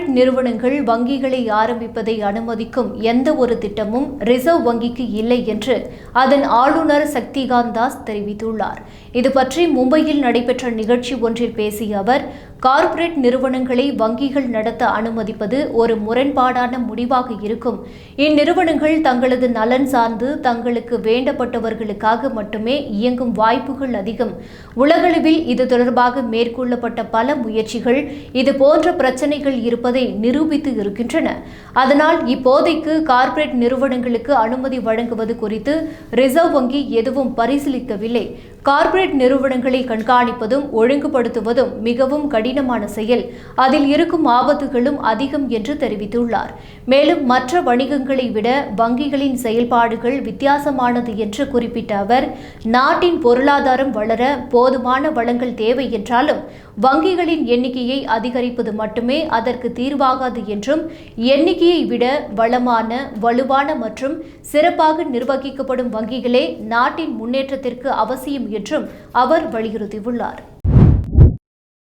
Corporate நிறுவனங்கள் வங்கிகளை ஆரம்பிப்பதை அனுமதிக்கும் எந்த ஒரு திட்டமும் ரிசர்வ் வங்கிக்கு இல்லை என்று அதன் ஆளுநர் சக்திகாந்த் தாஸ் தெரிவித்துள்ளார். இது பற்றி மும்பையில் நடைபெற்ற நிகழ்ச்சி ஒன்றில் பேசிய அவர் கார்ப்பரேட் நிறுவனங்களை வங்கிகள் நடத்த அனுமதிப்பது ஒரு முரண்பாடான முடிவாக இருக்கும். இந்நிறுவனங்கள் தங்களது நலன் சார்ந்து தங்களுக்கு வேண்டப்பட்டவர்களுக்காக மட்டுமே இயங்கும் வாய்ப்புகள் அதிகம். உலகளவில் இது தொடர்பாக மேற்கொள்ளப்பட்ட பல முயற்சிகள் இது போன்ற பிரச்சனைகள் இருப்பதை நிரூபித்து இருக்கின்றன. அதனால் இப்போதைக்கு கார்ப்பரேட் நிறுவனங்களுக்கு அனுமதி வழங்குவது குறித்து ரிசர்வ் வங்கி எதுவும் பரிசீலிக்கவில்லை. கார்ப்பரேட் நிறுவனங்களை கண்காணிப்பதும் ஒழுங்குபடுத்துவதும் மிகவும் கடினமான செயல். அதில் இருக்கும் ஆபத்துகளும் அதிகம் என்று தெரிவித்துள்ளார். மேலும் மற்ற வணிகங்களை விட வங்கிகளின் செயல்பாடுகள் வித்தியாசமானது என்று குறிப்பிட்ட அவர் நாட்டின் பொருளாதாரம் வளர போதுமான வளங்கள் தேவை என்றாலும் வங்கிகளின் எண்ணிக்கையை அதிகரிப்பது மட்டுமே அதற்கு தீர்வாகாது என்றும் எண்ணிக்கையை விட வளமான வலுவான மற்றும் சிறப்பாக நிர்வகிக்கப்படும் வங்கிகளே நாட்டின் முன்னேற்றத்திற்கு அவசியம் என்றும் அவர் வலியுறுத்தியுள்ளார்.